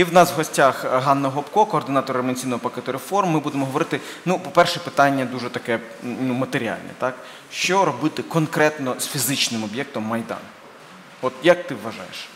І в нас в гостях Ганна Гопко, координатор ремонційного пакету реформ. Ми будемо говорити. Ну, по-перше, питання дуже таке ну, матеріальне. Так? Що робити конкретно з фізичним об'єктом Майдан? От як ти вважаєш?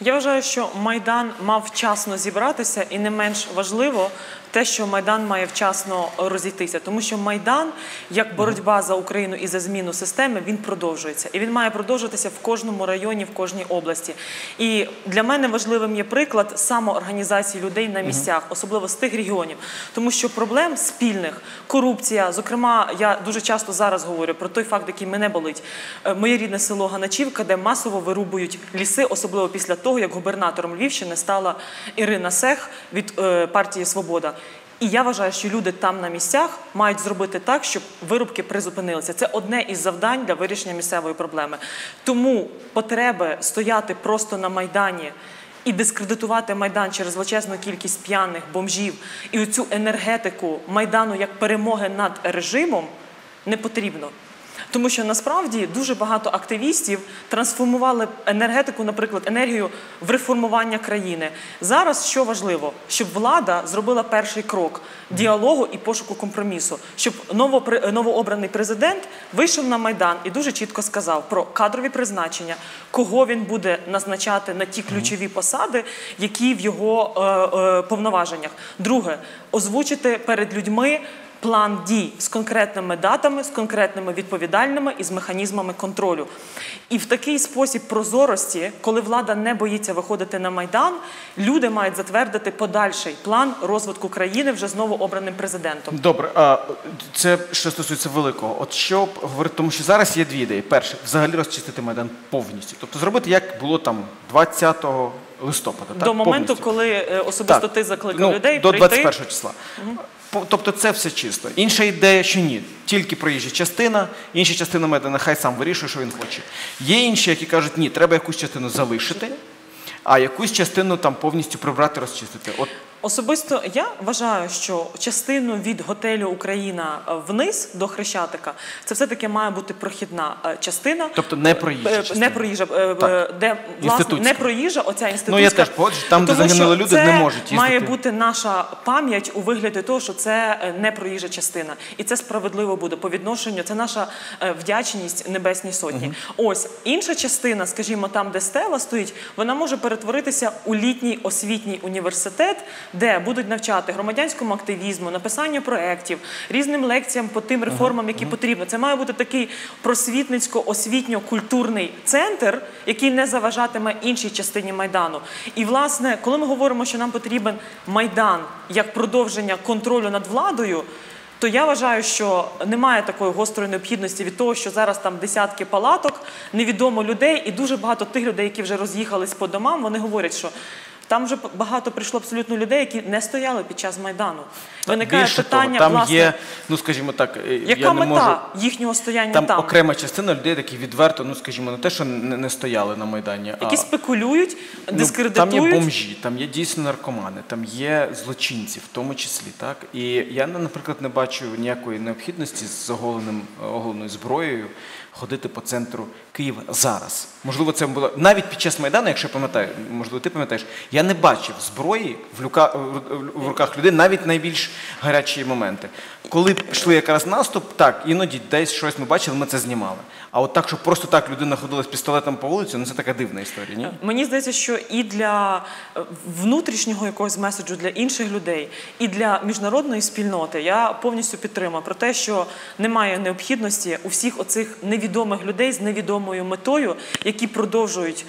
Я вважаю, що Майдан мав вчасно зібратися, і не менш важливо те, що Майдан має вчасно розійтися, тому що Майдан, як боротьба за Україну і за зміну системи, він продовжується, і він має продовжуватися в кожному районі, в кожній області. І для мене важливим є приклад самоорганізації людей на місцях, особливо з тих регіонів, тому що проблем спільних, корупція, зокрема, я дуже часто зараз говорю про той факт, який мене болить. Е, Моє рідне село Ганачівка, де масово вирубують ліси, особливо після того, як губернатором Львівщини стала Ірина Сех від е, партії Свобода. І я вважаю, що люди там на місцях мають зробити так, щоб вирубки призупинилися. Це одне із завдань для вирішення місцевої проблеми. Тому потреби стояти просто на майдані. І дискредитувати майдан через величезну кількість п'яних бомжів і оцю енергетику майдану як перемоги над режимом не потрібно. Тому що насправді дуже багато активістів трансформували енергетику, наприклад, енергію в реформування країни. Зараз що важливо, щоб влада зробила перший крок діалогу і пошуку компромісу, щоб новообраний президент вийшов на майдан і дуже чітко сказав про кадрові призначення, кого він буде назначати на ті ключові посади, які в його е, е, повноваженнях. Друге, озвучити перед людьми план дій з конкретними датами, з конкретними відповідальними і з механізмами контролю. І в такий спосіб прозорості, коли влада не боїться виходити на майдан, люди мають затвердити подальший план розвитку країни вже знову обраним президентом. Добре, а це що стосується великого. От що говорити, тому що зараз є дві ідеї. Перше, взагалі розчистити майдан повністю. Тобто зробити, як було там 20 листопада. До так? моменту, Повністю. коли е, особисто Так. ти закликав Ну, людей до прийти. 21 числа. По- Тобто це все чисто. Інша ідея, що ні, тільки проїжджа частина, інша частина мета нехай сам вирішує, що він хоче. Є інші, які кажуть, ні, треба якусь частину залишити, а якусь частину там повністю прибрати, розчистити. От Особисто я вважаю, що частину від готелю Україна е, вниз до Хрещатика це все таки має бути прохідна е, частина. Тобто не проїжджа Е, частина. Не проїжджа, е, Так. е, де власне не проїжджа, оця інститутська. Ну, я теж погоджуюсь, там, де загинули люди, це не можуть їздити. Має бути наша пам'ять у вигляді того, що це е, не проїжджа частина, і це справедливо буде по відношенню. Це наша е, вдячність небесній сотні. Ось інша частина, скажімо, там, де стела стоїть, вона може перетворитися у літній освітній університет, де будуть навчати громадянському активізму, написанню проєктів, різним лекціям по тим реформам, які потрібно. Це має бути такий просвітницько-освітньо-культурний центр, який не заважатиме іншій частині майдану. І власне, коли ми говоримо, що нам потрібен майдан як продовження контролю над владою. То я вважаю, що немає такої гострої необхідності від того, що зараз там десятки палаток, невідомо людей, і дуже багато тих людей, які вже роз'їхались по домам, вони говорять, що там вже багато прийшло абсолютно людей, які не стояли під час майдану. Виникає більше питання, того, там власне, є, ну скажімо так, е, яка я не мета можу. їхнього стояння Там, там? окрема частина людей, які відверто, ну скажімо, не те, що не, не стояли на майдані, Які а спекулюють, Ну. Там є бомжі, там є дійсно наркомани, там є злочинці, в тому числі. Так? І я, наприклад, не бачу ніякої необхідності з оголеним, оголеною зброєю ходити по центру Києва зараз. Можливо, це було навіть під час Майдану, якщо я пам'ятаю, можливо, ти пам'ятаєш, я не бачив зброї в, люка, в- руках людей навіть найбільш гарячі моменти. Коли йшли якраз наступ, так, іноді десь щось ми бачили, ми це знімали. А от так, щоб просто так людина ходила з пістолетом по вулиці, ну це така дивна історія, ні? Мені здається, що і для е, внутрішнього якогось меседжу для інших людей, і для міжнародної спільноти я повністю підтримую про те, що немає необхідності у всіх оцих невідомих людей з невідомою метою, які продовжують.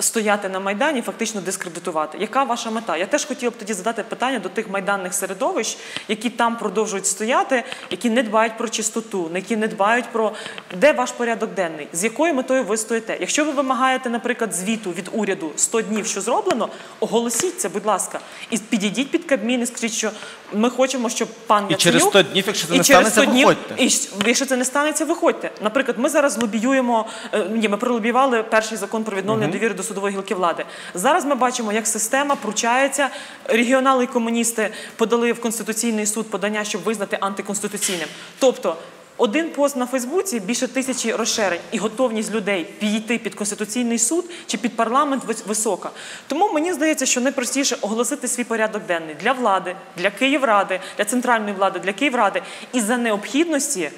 Стояти на майдані, фактично дискредитувати. Яка ваша мета? Я теж хотіла б тоді задати питання до тих майданних середовищ, які там продовжують стояти, які не дбають про чистоту, які не дбають про де ваш порядок денний, з якою метою ви стоїте. Якщо ви вимагаєте, наприклад, звіту від уряду 100 днів, що зроблено, оголосіть це, будь ласка, і підійдіть під Кабмін і скажіть, що ми хочемо, щоб пан І через Яценюк- 100 днів, якщо це не станеться, виходьте. І якщо це не станеться, виходьте. Наприклад, ми зараз лобіюємо. е, Ні, ми пролобіювали перший закон про відновлення довіри до судової гілки влади. Зараз ми бачимо, як система пручається. Регіонали і комуністи подали в конституційний суд подання, щоб визнати антиконституційним. Тобто. Один пост на Фейсбуці більше тисячі розширень і готовність людей підійти під конституційний суд чи під парламент висока. Тому мені здається, що найпростіше оголосити свій порядок денний для влади, для Київради, для центральної влади, для Київради і за необхідності.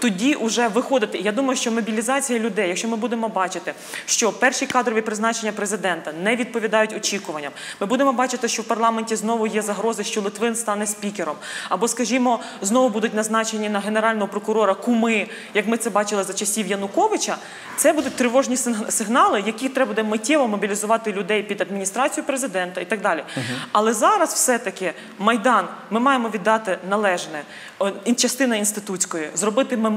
Тоді вже виходити. Я думаю, що мобілізація людей, якщо ми будемо бачити, що перші кадрові призначення президента не відповідають очікуванням, ми будемо бачити, що в парламенті знову є загрози, що Литвин стане спікером, або, скажімо, знову будуть назначені на генерального прокурора куми, як ми це бачили за часів Януковича. Це будуть тривожні сигнали, які треба буде миттєво мобілізувати людей під адміністрацію президента і так далі. Але зараз все-таки майдан ми маємо віддати належне частина інститутської, зробити меморіал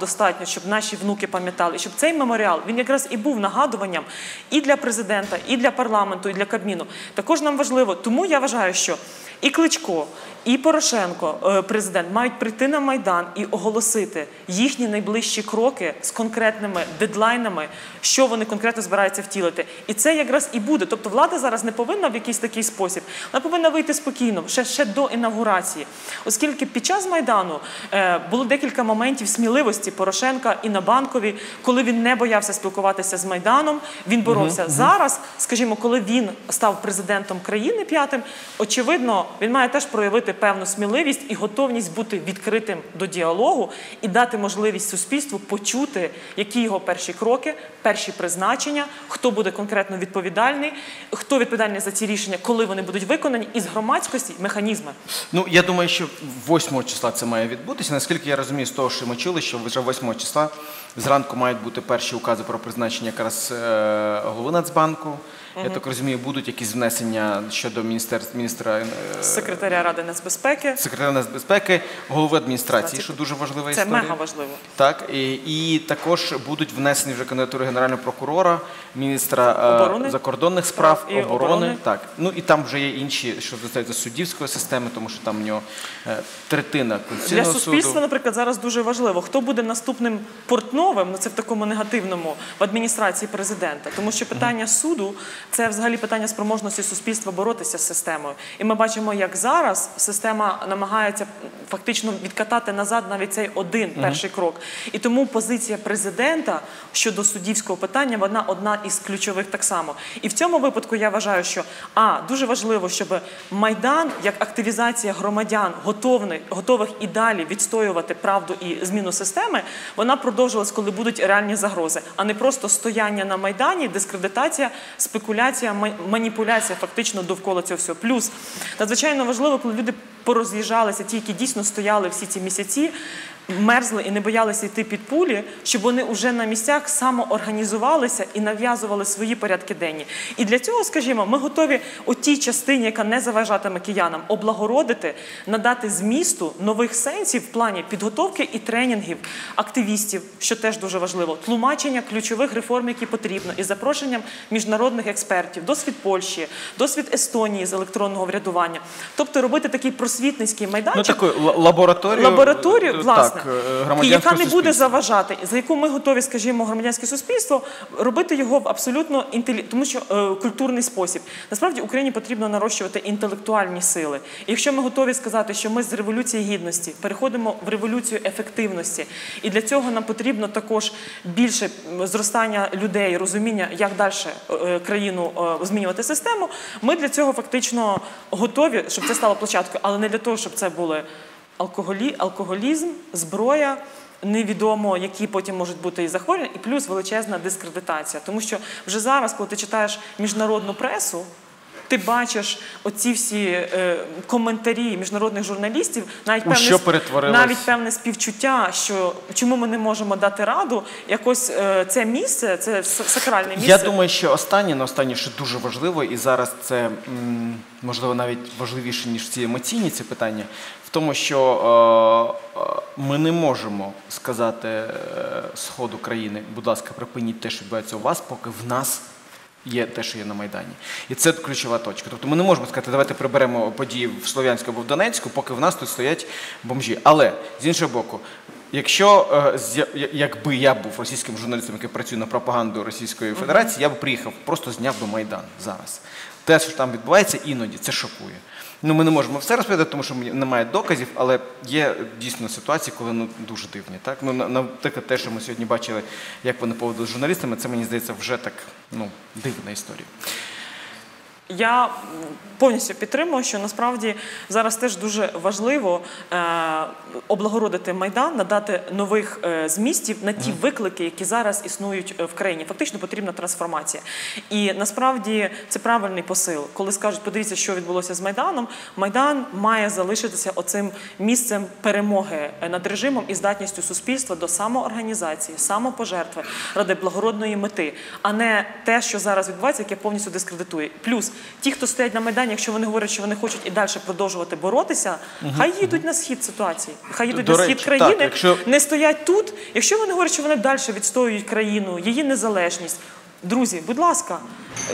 достатньо, щоб наші внуки пам'ятали, щоб цей меморіал він якраз і був нагадуванням і для президента, і для парламенту, і для Кабміну. Також нам важливо, тому я вважаю, що і Кличко, і Порошенко, е, президент, мають прийти на майдан і оголосити їхні найближчі кроки з конкретними дедлайнами, що вони конкретно збираються втілити. І це якраз і буде. Тобто влада зараз не повинна в якийсь такий спосіб, вона повинна вийти спокійно, ще, ще до інаугурації. Оскільки під час майдану е, було декілька моментів сміливості Порошенка і на банкові, коли він не боявся спілкуватися з майданом, він боровся зараз. Скажімо, коли він став президентом країни п'ятим, очевидно, він має теж проявити певну сміливість і готовність бути відкритим до діалогу і дати можливість суспільству почути, які його перші кроки, перші призначення, хто буде конкретно відповідальний, хто відповідальний за ці рішення, коли вони будуть виконані, і з громадськості механізми. Ну, я думаю, що 8 числа це має відбутися. Наскільки я розумію, з того, що ми чули, що вже 8 числа зранку мають бути перші укази про призначення якраз е, голови Нацбанку. Я так розумію, будуть якісь внесення щодо міністерств міністра е, Секретаря Ради нацбезпеки. секретаря нацбезпеки, голови адміністрації, що дуже важлива Це історія. мега важливо. Так, і, і також будуть внесені вже кандидатури генерального прокурора, міністра е, Оборони. закордонних справ, І оборони. оборони. Так, ну і там вже є інші, що стосується суддівської системи, тому що там в нього е, третина Для конституційного суспільства, суду. наприклад, зараз дуже важливо, хто буде наступним портновим, ну це в такому негативному в адміністрації президента. Тому що питання суду це взагалі питання спроможності суспільства боротися з системою. І ми бачимо, як зараз система намагається фактично відкатати назад навіть цей один перший крок. І тому позиція президента щодо суддівського питання вона одна із ключових так само. І в цьому випадку я вважаю, що а дуже важливо, щоб майдан як активізація громадян готовних, готових і далі відстоювати правду і зміну системи, вона продовжилась, коли будуть реальні загрози, а не просто стояння на майдані, дискредитація, спекуляція, ма- маніпуляція фактично довкола цього всього. Плюс надзвичайно важливо, коли люди пороз'їжджалися, ті, які дійсно стояли всі ці місяці. Мерзли і не боялися йти під пулі, щоб вони вже на місцях самоорганізувалися і нав'язували свої порядки денні. І для цього, скажімо, ми готові у тій частині, яка не заважатиме киянам, облагородити, надати змісту нових сенсів в плані підготовки і тренінгів активістів, що теж дуже важливо, тлумачення ключових реформ, які потрібно, і запрошенням міжнародних експертів, досвід Польщі, досвід Естонії з електронного врядування, тобто робити такий просвітницький Ну, майданчик. таку лабораторію, Лабораторію, е, власне, громадянського яка не буде заважати, за яку ми готові, скажімо, громадянське суспільство робити його в абсолютно інтелі... тому що е, культурний спосіб. Насправді Україні потрібно нарощувати інтелектуальні сили. І якщо ми готові сказати, що ми з революції гідності переходимо в революцію ефективності, і для цього нам потрібно також більше зростання людей, розуміння, як далі е, країну е, змінювати систему. Ми для цього фактично готові, щоб це стало площадкою, але не для того, щоб це були алкоголі, алкоголізм, зброя. Невідомо, які потім можуть бути і захворювання, і плюс величезна дискредитація. Тому що вже зараз, коли ти читаєш міжнародну пресу, ти бачиш оці всі е, коментарі міжнародних журналістів, навіть У певне, що навіть певне співчуття, що чому ми не можемо дати раду, якось е, це місце, це сакральне місце. Я думаю, що останнє, на останнє, що дуже важливо, і зараз це можливо навіть важливіше, ніж ці емоційні ці питання, в тому, що е, е, ми не можемо сказати е, сходу країни, будь ласка, припиніть те, що відбувається у вас, поки в нас. Є те, що є на Майдані. І це ключова точка. Тобто ми не можемо сказати, давайте приберемо події в Слов'янську або в Донецьку, поки в нас тут стоять бомжі. Але з іншого боку, Якщо е, якби я був російським журналістом, який працює на пропаганду Російської Федерації, я б приїхав, просто зняв би Майдан зараз. Те, що там відбувається, іноді це шокує. Ну, ми не можемо все розповідати, тому що немає доказів, але є дійсно ситуації, коли ну дуже дивні. Так? Ну, наприклад, те, що ми сьогодні бачили, як вони поводили з журналістами, це мені здається вже так ну, дивна історія. Я повністю підтримую, що насправді зараз теж дуже важливо е, облагородити майдан, надати нових е, змістів на ті виклики, які зараз існують е, в країні. Фактично потрібна трансформація. І насправді це правильний посил. Коли скажуть, подивіться, що відбулося з майданом. Майдан має залишитися оцим місцем перемоги над режимом і здатністю суспільства до самоорганізації, самопожертви ради благородної мети, а не те, що зараз відбувається, яке повністю дискредитує. Плюс ті, хто стоять на майдані, якщо вони говорять, що вони хочуть і далі продовжувати боротися, хай їдуть на схід ситуації, хай їдуть До на речі, схід країни, так, якщо- не стоять тут. Якщо вони говорять, що вони далі відстоюють країну, її незалежність. Друзі, будь ласка,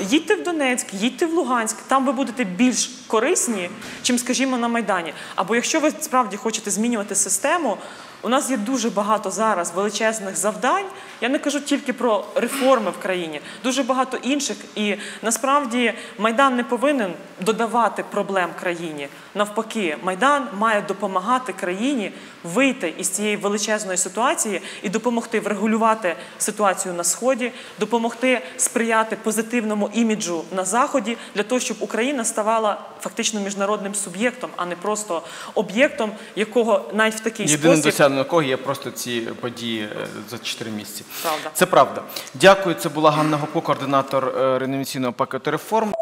їдьте в Донецьк, їдьте в Луганськ, там ви будете більш корисні, чим, скажімо, на Майдані. Або якщо ви справді хочете змінювати систему, у нас є дуже багато зараз величезних завдань. Я не кажу тільки про реформи в країні, дуже багато інших. І насправді Майдан не повинен додавати проблем країні. Навпаки, Майдан має допомагати країні вийти із цієї величезної ситуації і допомогти врегулювати ситуацію на сході, допомогти сприяти позитивному іміджу на заході для того, щоб Україна ставала фактично міжнародним суб'єктом, а не просто об'єктом, якого навіть в такий Єдиним спосіб досягненням якого є просто ці події е, за 4 місяці. Правда. Це правда. Дякую. Це була Ганна Гопко, координатор е, реанімаційного пакету реформ.